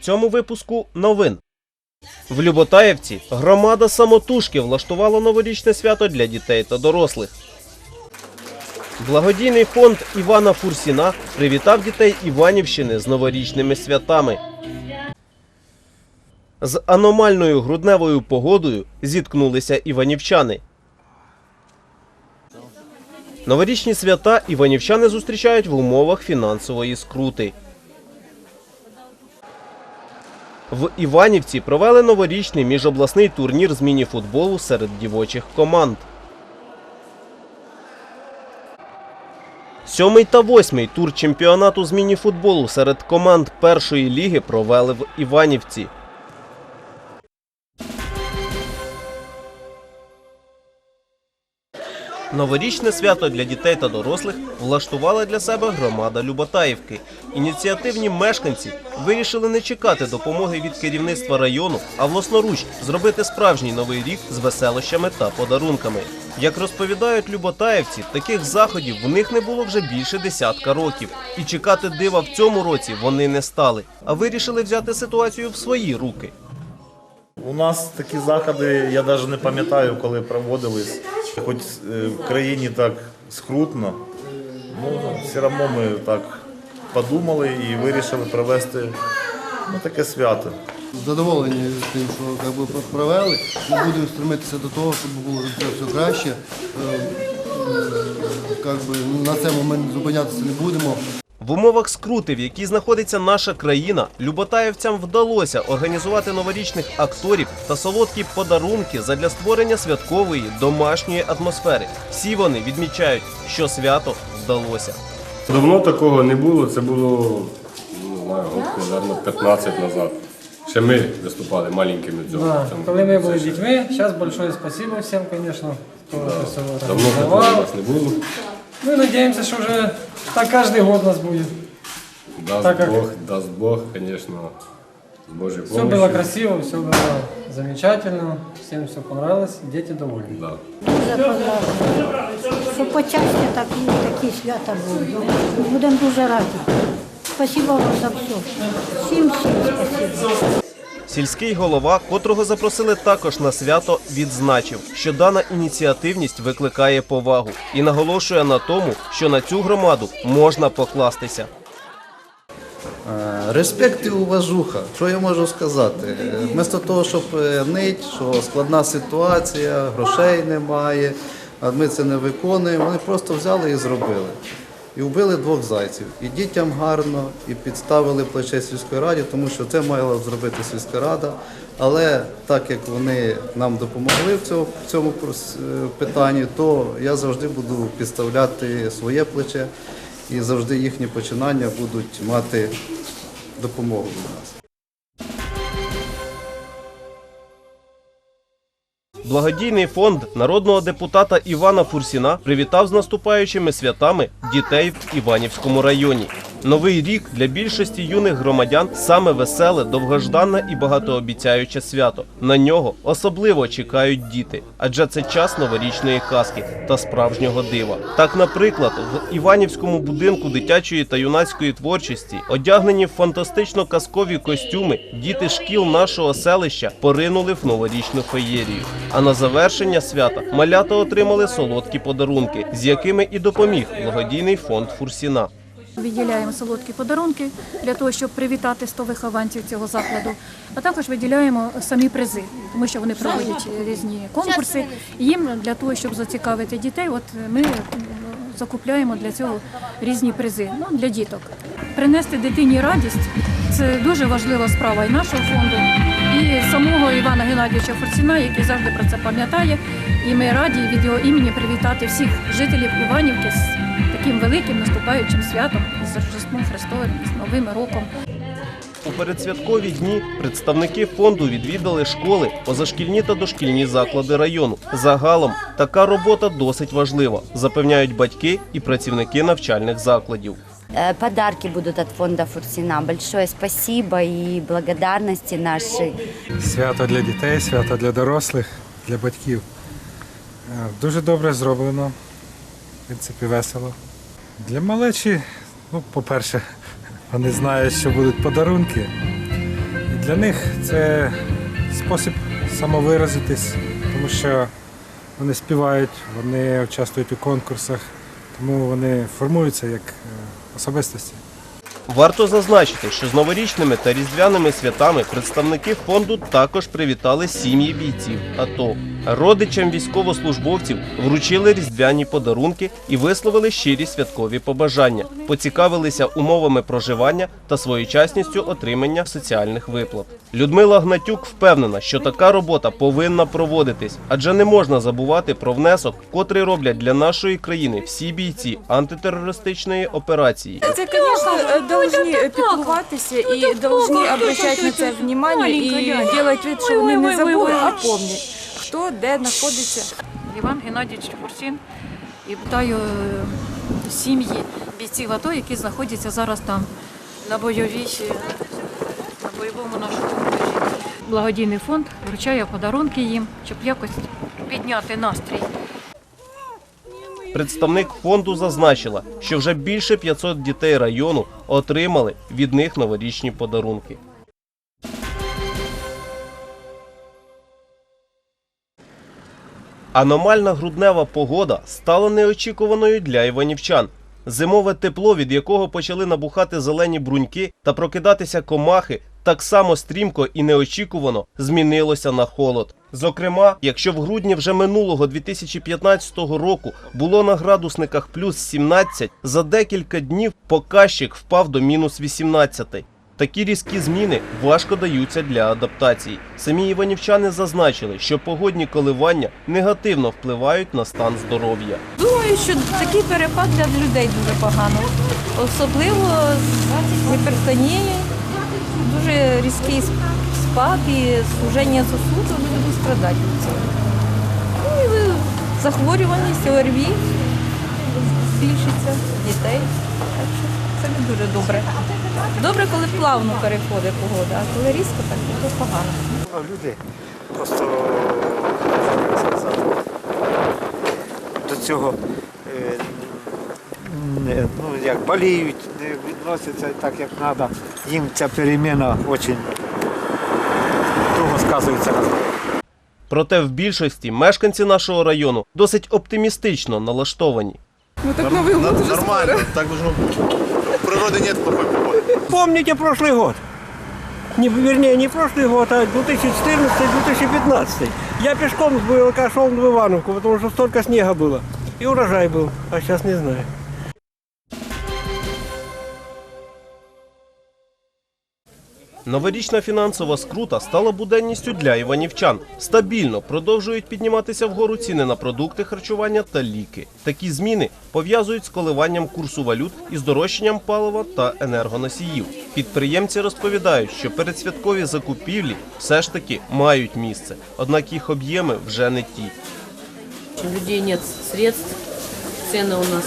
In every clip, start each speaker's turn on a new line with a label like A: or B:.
A: Цьому випуску новин. В Люботаєвці громада самотужки влаштувала новорічне свято для дітей та дорослих. Благодійний фонд Івана Фурсіна привітав дітей Іванівщини з новорічними святами. З аномальною грудневою погодою зіткнулися іванівчани. Новорічні свята іванівчани зустрічають в умовах фінансової скрути. В Іванівці провели новорічний міжобласний турнір з мініфутболу серед дівочих команд. Сьомий та восьмий тур чемпіонату з мініфутболу серед команд першої ліги провели в Іванівці. Новорічне свято для дітей та дорослих влаштувала для себе громада Люботаївки. Ініціативні мешканці вирішили не чекати допомоги від керівництва району, а власноруч зробити справжній новий рік з веселощами та подарунками. Як розповідають люботаївці, таких заходів в них не було вже більше десятка років. І чекати дива в цьому році вони не стали, а вирішили взяти ситуацію в свої руки.
B: У нас такі заходи, я навіть не пам'ятаю, коли проводились. Хоч е, в країні так скрутно, ну все одно ми так подумали і вирішили провести ну, таке свято.
C: задоволені тим, що би, провели. Ми будемо стремитися до того, щоб було це все краще. Е, би, на цьому ми зупинятися не будемо.
A: В умовах скрути, в якій знаходиться наша країна, люботаївцям вдалося організувати новорічних акторів та солодкі подарунки задля створення святкової домашньої атмосфери. Всі вони відмічають, що свято вдалося.
D: Давно такого не було, це було, не знаю, років, мабуть, 15 назад. Ще ми виступали маленькими в цьому.
E: Да,
D: цьому
E: коли ми були дітьми, зараз большое спасибо всім, звісно, хто все
D: Давно такого у нас не було.
E: Ми надіємося, що вже так кожен год у нас буде.
D: Даст
E: Так як-
D: Бог, дасть Бог, звісно, з Божою
E: Все было
D: допомогою.
E: красиво, все было замечательно, всем все понравилось, дети довольны.
D: Да.
F: Дуже понравилось. Щоб почасти такі, такі свята були. Будемо дуже раді. Спасибо вам за все. Всім всім спасибо.
A: Сільський голова, котрого запросили також на свято, відзначив, що дана ініціативність викликає повагу і наголошує на тому, що на цю громаду можна покластися.
G: Е, Респект і уважуха. Що я можу сказати? Вместо того, щоб е, нить, що складна ситуація, грошей немає, а ми це не виконуємо, вони просто взяли і зробили. І вбили двох зайців. І дітям гарно, і підставили плече сільської раді, тому що це мала зробити сільська рада. Але так як вони нам допомогли в цьому, в цьому е, питанні, то я завжди буду підставляти своє плече і завжди їхні починання будуть мати допомогу для нас.
A: Благодійний фонд народного депутата Івана Фурсіна привітав з наступаючими святами дітей в Іванівському районі. Новий рік для більшості юних громадян саме веселе, довгожданне і багатообіцяюче свято. На нього особливо чекають діти, адже це час новорічної казки та справжнього дива. Так, наприклад, в Іванівському будинку дитячої та юнацької творчості, одягнені в фантастично казкові костюми, діти шкіл нашого селища поринули в новорічну феєрію. А на завершення свята малята отримали солодкі подарунки, з якими і допоміг благодійний фонд Фурсіна.
H: Виділяємо солодкі подарунки для того, щоб привітати 100 вихованців цього закладу. А також виділяємо самі призи, тому що вони проводять різні конкурси. Їм для того, щоб зацікавити дітей, от ми закупляємо для цього різні призи ну, для діток. Принести дитині радість це дуже важлива справа і нашого фонду, і самого Івана Геннадійовича Фурсіна, який завжди про це пам'ятає. І ми раді від його імені привітати всіх жителів Іванівки таким великим наступаючим святом з Рождеством Христовим, з Новим роком.
A: У передсвяткові дні представники фонду відвідали школи, позашкільні та дошкільні заклади району. Загалом така робота досить важлива, запевняють батьки і працівники навчальних закладів.
I: Э, Подарки будут от фонда Фурсина. Большое спасибо и благодарности нашей.
J: Свято для дітей, свято для дорослих, для батьків. Е, Дуже добре зроблено. В принципі, весело. Для малечі, ну, по-перше, вони знають, що будуть подарунки. Для них це спосіб самовиразитись, тому що вони співають, вони участвують у конкурсах, тому вони формуються як е, особистості.
A: Варто зазначити, що з новорічними та різдвяними святами представники фонду також привітали сім'ї бійців АТО. Родичам військовослужбовців вручили різдвяні подарунки і висловили щирі святкові побажання, поцікавилися умовами проживання та своєчасністю отримання соціальних виплат. Людмила Гнатюк впевнена, що така робота повинна проводитись, адже не можна забувати про внесок, котрий роблять для нашої країни всі бійці антитерористичної операції.
K: Це, звісно, повинні піклуватися і повинні обращати на це увагу і робити вид, що вони не забули, а пам'ятають, хто де знаходиться.
H: Іван Геннадійович Фурсін і вітаю е, сім'ї бійців АТО, які знаходяться зараз там на бойовій е, на бойовому нашому. Благодійний фонд вручає подарунки їм, щоб якось підняти настрій.
A: Представник фонду зазначила, що вже більше 500 дітей району отримали від них новорічні подарунки. Аномальна груднева погода стала неочікуваною для іванівчан. Зимове тепло, від якого почали набухати зелені бруньки та прокидатися комахи, так само стрімко і неочікувано змінилося на холод. Зокрема, якщо в грудні вже минулого 2015 року було на градусниках плюс 17, за декілька днів показчик впав до мінус 18. Такі різкі зміни важко даються для адаптації. Самі іванівчани зазначили, що погодні коливання негативно впливають на стан здоров'я.
K: Думаю, що такий перепад для людей дуже погано. Особливо з гіпертонією, дуже різкий спад і суження сосуду, люди будуть страдати від цього. Ну і захворюваність ОРВІ збільшиться дітей. Так що це не дуже добре. Добре, коли плавно переходить погода, а коли різко, так то погано.
L: Люди просто як сказати, до цього е, не, ну, як боліють, не відносяться так, як треба. Їм ця переміна дуже довго сказується на здоров'ї.
A: Проте в більшості мешканці нашого району досить оптимістично налаштовані.
B: Нормально, так должно быть. У природы нет плохой погоды.
M: Помните прошлый год? Не, вернее, не прошлый год, а 2014-2015. Я пешком с БЛК шел в Ивановку, потому что столько снега было. И урожай был, а сейчас не знаю.
A: Новорічна фінансова скрута стала буденністю для іванівчан. Стабільно продовжують підніматися вгору ціни на продукти харчування та ліки. Такі зміни пов'язують з коливанням курсу валют і здорожчанням палива та енергоносіїв. Підприємці розповідають, що передсвяткові закупівлі все ж таки мають місце, однак їх об'єми вже не ті.
K: У людей нет средств, цены у нас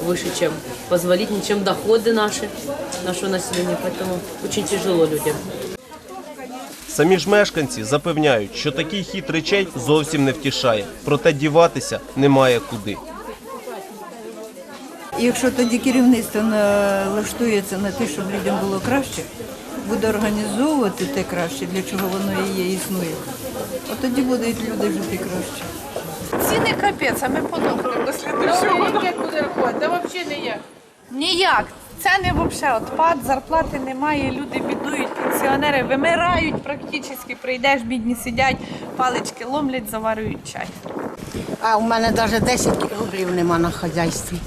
K: выше, чем позволительнее, чем доходы наши, нашего населения, поэтому очень тяжело людям.
A: Самі ж мешканці запевняють, що такий хід речей зовсім не втішає, проте діватися немає куди.
K: Якщо тоді керівництво налаштується на те, щоб людям було краще, буде організовувати те краще, для чого воно і є, існує, от тоді будуть люди жити краще.
N: Ціни капець, а ми подохнемо до слідчого. Як буде рахувати? Та взагалі ніяк. Ніяк. Це не взагалі отпад, зарплати немає, люди бідують, пенсіонери вимирають практично. Прийдеш, бідні сидять, палички ломлять, заварюють чай.
F: А у мене навіть 10 рублів нема на хазяйстві.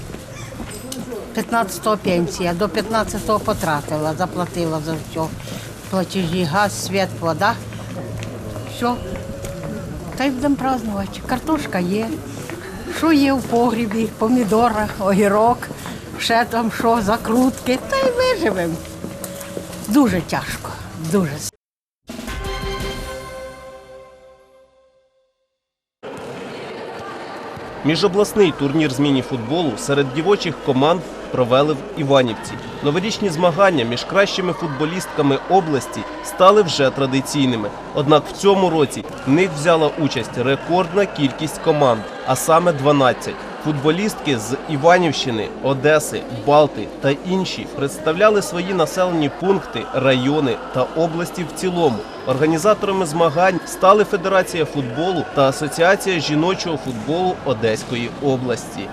F: 15-го пенсія, до 15-го потратила, заплатила за все. Платежі, газ, світ, вода. Все. Та й будемо празднувати. Картошка є. Що є в погрібі, помідора, огірок, ще там що, закрутки. Та й виживемо. Дуже тяжко, дуже.
A: Міжобласний турнір з міні-футболу серед дівочих команд провели в Іванівці. Новорічні змагання між кращими футболістками області стали вже традиційними. Однак в цьому році в них взяла участь рекордна кількість команд, а саме 12. Футболістки з Іванівщини, Одеси, Балти та інші представляли свої населені пункти, райони та області в цілому. Організаторами змагань стали Федерація футболу та Асоціація жіночого футболу Одеської області.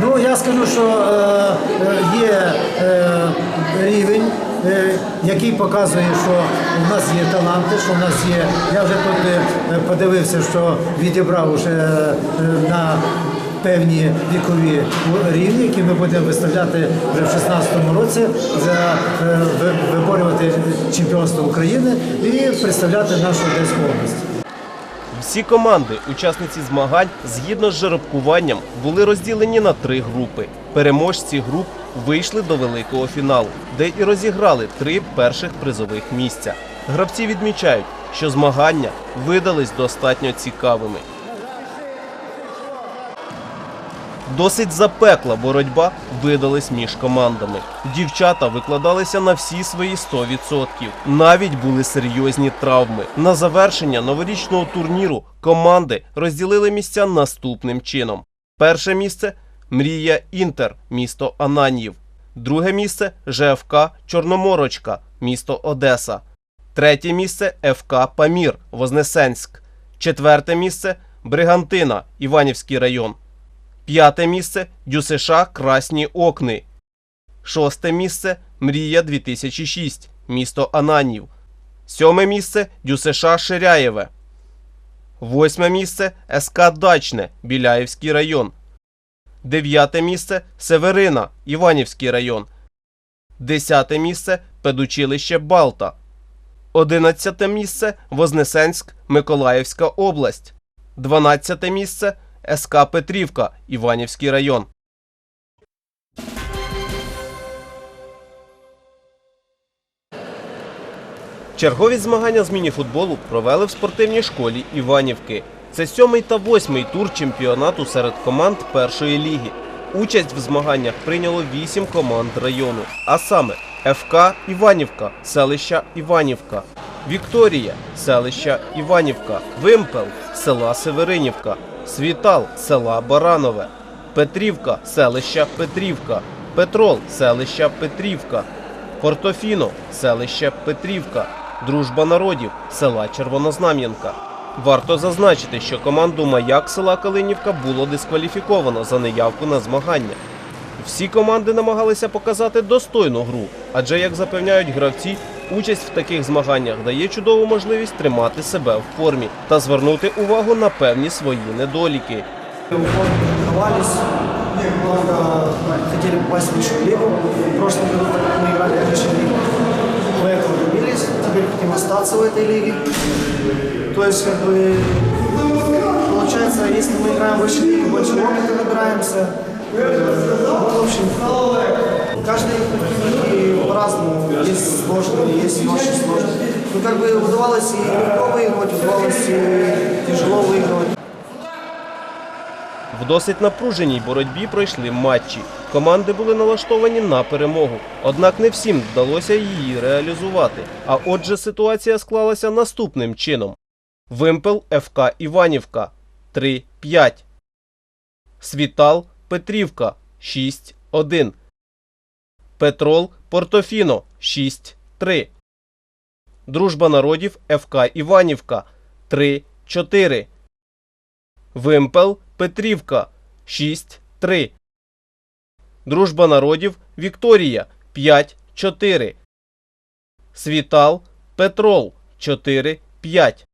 O: Ну я скажу, що е, е, є е, рівень, який показує, що в нас є таланти, що в нас є. Я вже тут е, подивився, що відібрав уже е, на певні вікові рівні, які ми будемо виставляти вже в 16-му році, за е, виборювати чемпіонство України і представляти нашу Одеську область.
A: Всі команди, учасниці змагань, згідно з жеребкуванням, були розділені на три групи. Переможці груп вийшли до великого фіналу, де і розіграли три перших призових місця. Гравці відмічають, що змагання видались достатньо цікавими. Досить запекла боротьба видалась між командами. Дівчата викладалися на всі свої 100%. Навіть були серйозні травми. На завершення новорічного турніру команди розділили місця наступним чином: перше місце Мрія Інтер, місто Ананьїв. Друге місце ЖФК Чорноморочка, місто Одеса. Третє місце ФК Памір, Вознесенськ. Четверте місце Бригантина, Іванівський район. П'яте місце ДЮСШ Красні Окни. Шосте місце Мрія 2006, місто Ананів. Сьоме місце ДЮСШ Ширяєве. Восьме місце СК Дачне, Біляївський район. Дев'яте місце Северина, Іванівський район. Десяте місце Педучилище Балта. Одинадцяте місце Вознесенськ, Миколаївська область. Дванадцяте місце СК Петрівка, Іванівський район. Чергові змагання з мініфутболу провели в спортивній школі Іванівки. Це сьомий та восьмий тур чемпіонату серед команд першої ліги. Участь в змаганнях прийняло вісім команд району, а саме ФК Іванівка, селища Іванівка, Вікторія, селища Іванівка, Вимпел, села Северинівка, Світал, села Баранове, Петрівка, селища Петрівка, Петрол, селища Петрівка, Портофіно, селище Петрівка, Дружба народів, села Червонознам'янка. Варто зазначити, що команду Маяк села Калинівка було дискваліфіковано за неявку на змагання. Всі команди намагалися показати достойну гру, адже, як запевняють гравці, участь в таких змаганнях дає чудову можливість тримати себе в формі та звернути увагу на певні свої недоліки.
P: Тренировались, много хотели попасть в высшую лигу. В прошлом году, так как мы играли в высшей лиге, мы этого добились. Теперь хотим остаться в этой лиге. То есть, как бы, получается, если мы играем в высшей лиге, больше опыта набираемся. Э, ну, в общем, каждый лиги по-разному. Есть сложные, есть не очень сложные. Ну, как бы, удавалось и легко выигрывать, удавалось и тяжело выигрывать.
A: В досить напруженій боротьбі пройшли матчі. Команди були налаштовані на перемогу. Однак не всім вдалося її реалізувати. А отже, ситуація склалася наступним чином: Вимпел ФК Іванівка 3-5. Світал Петрівка 6-1. Петрол Портофіно 6-3. Дружба народів ФК Іванівка 3-4. Вимпел Петрівка 6-3. Дружба народів Вікторія 5-4. Світал Петрол 4-5.